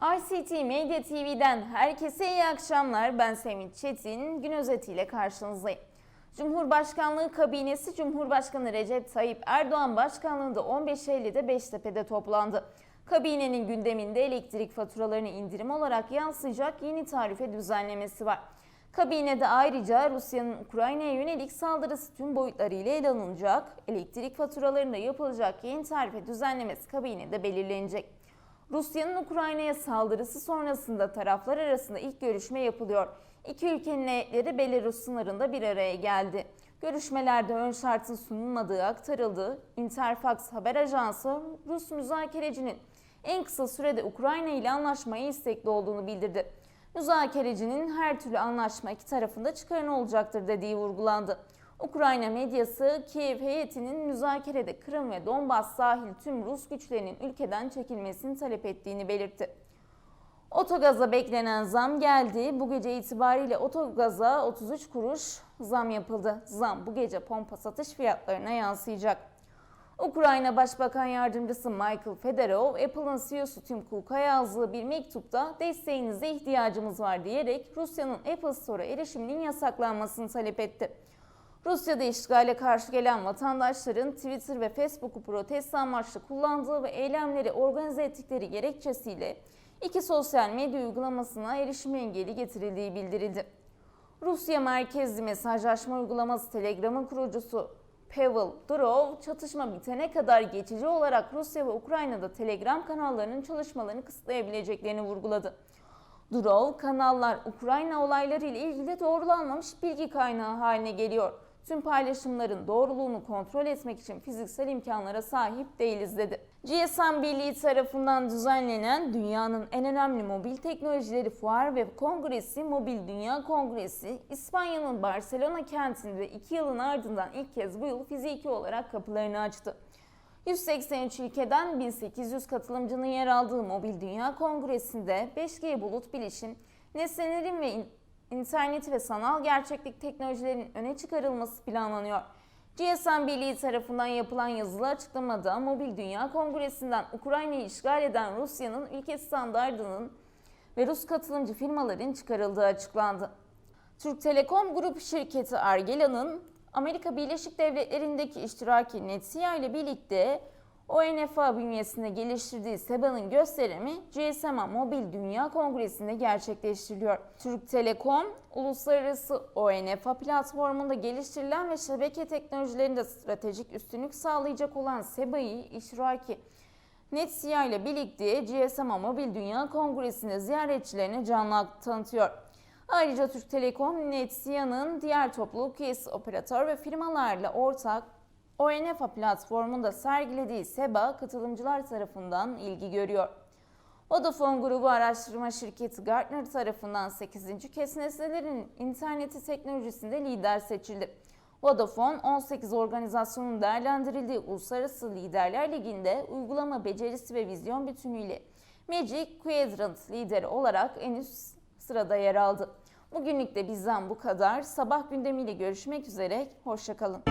ICT Medya TV'den herkese iyi akşamlar. Ben Semih Çetin. Gün özetiyle karşınızdayım. Cumhurbaşkanlığı kabinesi Cumhurbaşkanı Recep Tayyip Erdoğan başkanlığında 15 Eylül'de Beştepe'de toplandı. Kabinenin gündeminde elektrik faturalarını indirim olarak yansıyacak yeni tarife düzenlemesi var. Kabinede ayrıca Rusya'nın Ukrayna'ya yönelik saldırısı tüm boyutlarıyla ele alınacak, elektrik faturalarında yapılacak yeni tarife düzenlemesi kabinede belirlenecek. Rusya'nın Ukrayna'ya saldırısı sonrasında taraflar arasında ilk görüşme yapılıyor. İki ülkenin heyetleri Belarus sınırında bir araya geldi. Görüşmelerde ön şartın sunulmadığı aktarıldı. Interfax haber ajansı Rus müzakerecinin en kısa sürede Ukrayna ile anlaşmaya istekli olduğunu bildirdi. Müzakerecinin her türlü anlaşma iki tarafında çıkarını olacaktır dediği vurgulandı. Ukrayna medyası Kiev heyetinin müzakerede Kırım ve Donbas sahil tüm Rus güçlerinin ülkeden çekilmesini talep ettiğini belirtti. Otogaza beklenen zam geldi. Bu gece itibariyle otogaza 33 kuruş zam yapıldı. Zam bu gece pompa satış fiyatlarına yansıyacak. Ukrayna Başbakan Yardımcısı Michael Fedorov, Apple'ın CEO'su Tim Cook'a yazdığı bir mektupta desteğinize ihtiyacımız var diyerek Rusya'nın Apple Store'a erişiminin yasaklanmasını talep etti. Rusya'da işgale karşı gelen vatandaşların Twitter ve Facebook'u protesto amaçlı kullandığı ve eylemleri organize ettikleri gerekçesiyle iki sosyal medya uygulamasına erişim engeli getirildiği bildirildi. Rusya merkezli mesajlaşma uygulaması Telegram'ın kurucusu Pavel Durov, çatışma bitene kadar geçici olarak Rusya ve Ukrayna'da Telegram kanallarının çalışmalarını kısıtlayabileceklerini vurguladı. Durov, kanallar Ukrayna olayları ile ilgili doğrulanmamış bilgi kaynağı haline geliyor. Tüm paylaşımların doğruluğunu kontrol etmek için fiziksel imkanlara sahip değiliz dedi. GSM Birliği tarafından düzenlenen dünyanın en önemli mobil teknolojileri fuar ve kongresi Mobil Dünya Kongresi İspanya'nın Barcelona kentinde 2 yılın ardından ilk kez bu yıl fiziki olarak kapılarını açtı. 183 ülkeden 1800 katılımcının yer aldığı Mobil Dünya Kongresi'nde 5G bulut bilişim, nesnelerin ve internet ve sanal gerçeklik teknolojilerinin öne çıkarılması planlanıyor. GSM Birliği tarafından yapılan yazılı açıklamada Mobil Dünya Kongresi'nden Ukrayna'yı işgal eden Rusya'nın ülke standardının ve Rus katılımcı firmaların çıkarıldığı açıklandı. Türk Telekom Grup şirketi Argela'nın Amerika Birleşik Devletleri'ndeki iştiraki Netsia ile birlikte ONFA bünyesinde geliştirdiği SEBA'nın gösterimi GSMA Mobil Dünya Kongresi'nde gerçekleştiriliyor. Türk Telekom, uluslararası ONFA platformunda geliştirilen ve şebeke teknolojilerinde stratejik üstünlük sağlayacak olan SEBA'yı iştiraki Netsia ile birlikte GSMA Mobil Dünya Kongresi'nde ziyaretçilerine canlı tanıtıyor. Ayrıca Türk Telekom, Netsia'nın diğer topluluk üyesi operatör ve firmalarla ortak ONFA platformunda sergilediği SEBA katılımcılar tarafından ilgi görüyor. Vodafone grubu araştırma şirketi Gartner tarafından 8. kez nesnelerin interneti teknolojisinde lider seçildi. Vodafone 18 organizasyonun değerlendirildiği Uluslararası Liderler Ligi'nde uygulama becerisi ve vizyon bütünüyle Magic Quadrant lideri olarak en üst sırada yer aldı. Bugünlük de bizden bu kadar. Sabah gündemiyle görüşmek üzere. Hoşçakalın.